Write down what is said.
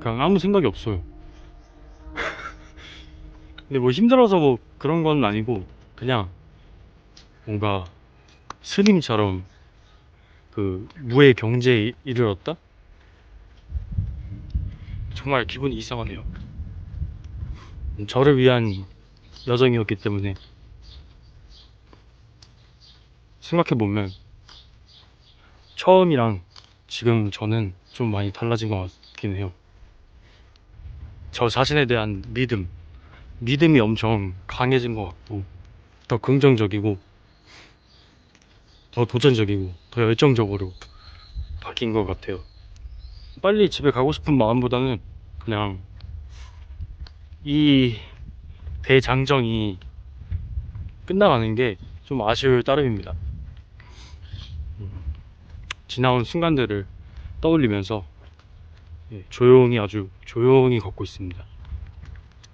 그냥 아무 생각이 없어요. 근데 뭐 힘들어서 뭐 그런 건 아니고 그냥 뭔가 스님처럼 그 무의 경제에 이르렀다? 정말 기분이 이상하네요. 저를 위한 여정이었기 때문에 생각해보면 처음이랑 지금 저는 좀 많이 달라진 것 같긴 해요. 저 자신에 대한 믿음, 믿음이 엄청 강해진 것 같고, 더 긍정적이고, 더 도전적이고, 더 열정적으로 바뀐 것 같아요. 빨리 집에 가고 싶은 마음보다는 그냥 이 대장정이 끝나가는 게 좀 아쉬울 따름입니다. 음, 지나온 순간들을 떠올리면서 예, 조용히 아주 조용히 걷고 있습니다.